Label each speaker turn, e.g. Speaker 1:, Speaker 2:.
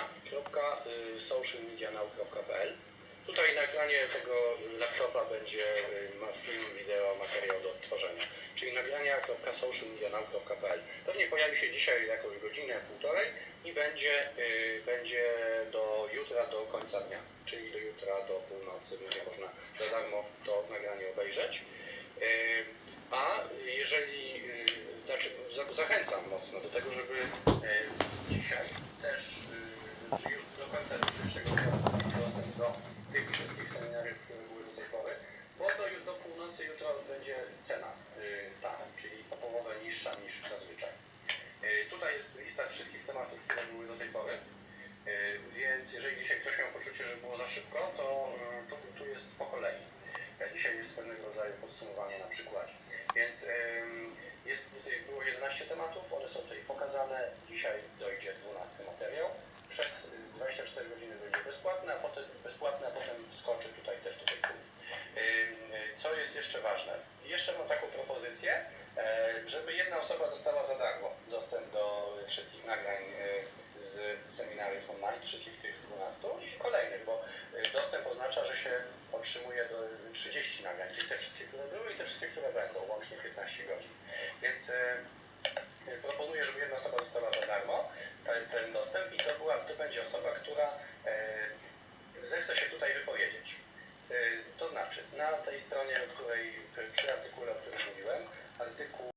Speaker 1: nagrania.socialmedianow.pl Tutaj nagranie tego laptopa będzie y, film, wideo, materiał do odtworzenia, czyli nagrania.socialmedianow.pl Pewnie pojawi się dzisiaj jakąś godzinę, półtorej i będzie, y, będzie do jutra, do końca dnia, czyli do jutra, do północy będzie można za darmo to nagranie obejrzeć. Y, A jeżeli, znaczy za- zachęcam mocno do tego, żeby tych wszystkich seminariów, które były do tej pory, bo ju- do północy jutro będzie cena y, ta, czyli o połowę niższa niż zazwyczaj. Y, Tutaj jest lista wszystkich tematów, które były do tej pory. Y, Więc jeżeli dzisiaj ktoś miał poczucie, że było za szybko, to, to tu jest po kolei. Dzisiaj jest pewnego rodzaju podsumowanie na przykładzie. Więc jest było 11 tematów, one są tutaj pokazane. Dzisiaj bezpłatne, a potem bezpłatne, a potem skoczy tutaj też. Ym, y, Co jest jeszcze ważne? Jeszcze mam taką propozycję, e, żeby jedna osoba dostała za darmo dostęp do wszystkich nagrań e, z seminariów online, wszystkich tych 12 i kolejnych, bo e, dostęp oznacza, że się otrzymuje do 30 nagrań, czyli te wszystkie, które były i te wszystkie, które będą, łącznie 15 godzin. Więc proponuję, żeby jedna osoba dostała za darmo ten, ten dostęp i to, była, to będzie osoba, która zechce się tutaj wypowiedzieć. E, To znaczy, na tej stronie, o której przy artykule, o którym mówiłem, artykuł